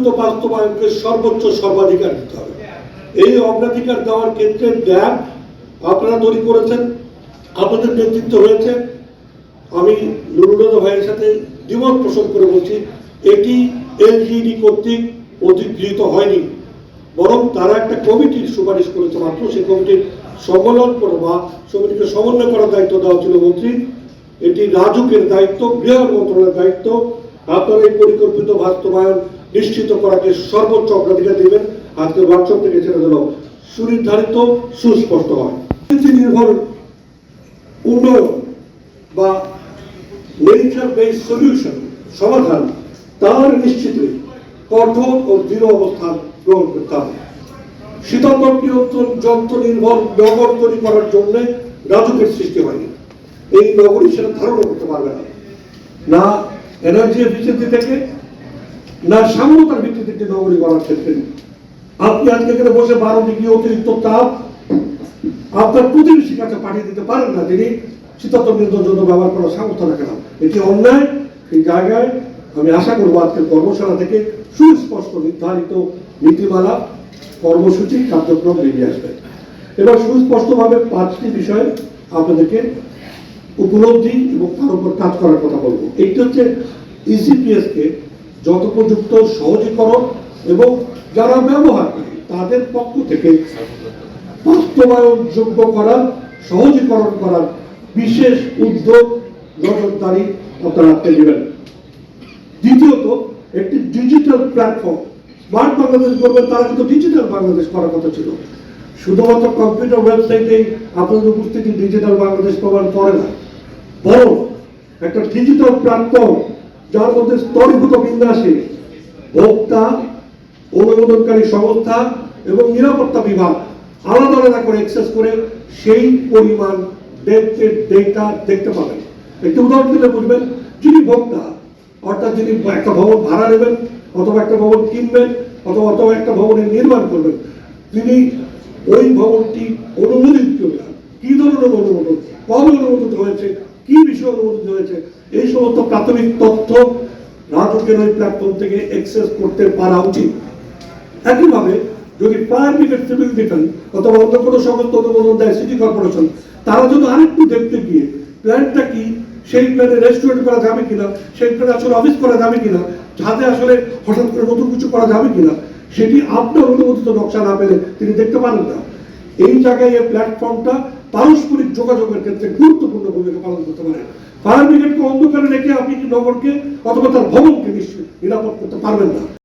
পরিকল্পিত বাস্তবায়নকে সর্বোচ্চ সর্বাধিকার দিতে হবে। এই অগ্রাধিকার দেওয়ার ক্ষেত্রে ড্যাব আপনারা তৈরি করেছেন, আপনাদের নেতৃত্ব হয়েছে। আমি নুরুল্লাহ ভাইয়ের সাথে দ্বিমত পোষণ করে বলছি, এটি এলজিডি কর্তৃক অধিগৃহীত হয়নি। বরং তারা একটা কমিটির সুপারিশ করেছে মাত্র, সেই কমিটির সম্মেলন করা বা সমিতিকে সমন্বয় করার দায়িত্ব দেওয়া ছিল মন্ত্রী। এটি রাজুকের দায়িত্ব, গৃহ মন্ত্রণালয়ের দায়িত্ব। আপনারা এই পরিকল্পিত বাস্তবায়ন নিশ্চিত করাকে সর্বোচ্চ অগ্রাধিকার দেবেন। আজকে ওয়ার্কশপ থেকে ছেড়ে দিল সুনির্ধারিত, সুস্পষ্ট হয়। নির্ভর উন্নয়ন বা নেচার বেস সলিউশন সমাধান, তার নিশ্চিতে কঠোর ও দৃঢ় অবস্থান গ্রহণ করতে হবে। শীতলকর নিয়ন্ত্রণ যন্ত্র নির্ভর নগর তৈরি করার জন্য রাজুকের সৃষ্টি হয়নি। এই নগরী সেটা ধারণা করতে পারবে না। না এনার্জি এফিসিয়েন্সি থেকে না সাম্যতার ভিত্তিতে একটি নগরী করার ক্ষেত্রে আপনি আজকে এখানে বসে বারো ডিগ্রি অতিরিক্ত তাপ আপনার প্রতিবেশীর কাছে পাঠিয়ে দিতে পারেন না, তিনি শীতল নিয়ন্ত্রণ ব্যবহার করার সামর্থ্য রাখেন না। এটি অন্যায় সেই জায়গায় আমি আশা করব আজকের কর্মশালা থেকে সুস্পষ্ট নির্ধারিত নীতিমালা, কর্মসূচি, কার্যক্রম বেরিয়ে আসবে। এবার সুস্পষ্টভাবে পাঁচটি বিষয় আপনাদেরকে উপলব্ধি এবং তার উপর কাজ করার কথা বলব। একটি হচ্ছে ইসিপিএস কে যথোপযুক্ত সহজীকরণ এবং যারা ব্যবহার করে তাদের পক্ষ থেকে বাস্তবায়ন যোগ্য করার, সহজীকরণ করার বিশেষ উদ্যোগ নজরদারি আপনারা নেবেন। দ্বিতীয়ত, একটি ডিজিটাল প্ল্যাটফর্ম। স্মার্ট বাংলাদেশ করবেন তারা কিন্তু ডিজিটাল বাংলাদেশ করার কথা ছিল। শুধুমাত্র কম্পিউটার ওয়েবসাইটেই আপনাদের উপস্থিতি ডিজিটাল বাংলাদেশ প্রমাণ করে না। বরং একটা ডিজিটাল প্ল্যাটফর্ম যার মধ্যে স্তরীভূত বিন্যাসে ভোক্তা, অনুমোদনকারী সংস্থা এবং নিরাপত্তা বিভাগ আলাদা আলাদা করে অ্যাক্সেস করে সেই পরিমাণ ডেটা দেখতে উদাহরণ দিলে বুঝবেন, যিনি ভোক্তা, অর্থাৎ যিনি একটা ভবন ভাড়া নেবেন, অথবা একটা ভবন কিনবেন, অথবা অথবা একটা ভবনের নির্মাণ করবেন, তিনি ওই ভবনটি অনুমোদিত কি ধরনের অনুমোদন, কবে অনুমোদিত হয়েছে, কি বিষয়ে অনুমোদিত হয়েছে এই সমস্ত প্রাথমিক তথ্য রাজকের ওই প্ল্যাটফর্ম থেকে অ্যাক্সেস করতে পারা উচিত। একইভাবে যদি ফায়ার সিভিল ডিফেন্স অথবা অন্য কোনো সমস্ত অনুমোদন দেয় সিটি কর্পোরেশন তারা যদি আরেকটু দেখতে গিয়ে প্ল্যানটা কি, সেই প্ল্যানে রেস্টুরেন্ট করা যাবে কিনা, সেই প্ল্যানে আসলে অফিস করা যাবে কিনা যাতে আসলে হঠাৎ করে নতুন কিছু করা যাবে কিনা, সেটি আপনার অনুমোদিত নকশা না পেলে তিনি দেখতে পারেন না। এই জায়গায় এই প্ল্যাটফর্মটা পারস্পরিক যোগাযোগের ক্ষেত্রে গুরুত্বপূর্ণ ভূমিকা পালন করতে পারে। ফায়ার ব্রিগেডকে অন্ধকারে রেখে আপনি কি নগরকে অথবা তার ভবনকে নিশ্চয়ই নিরাপদ করতে পারবেন না।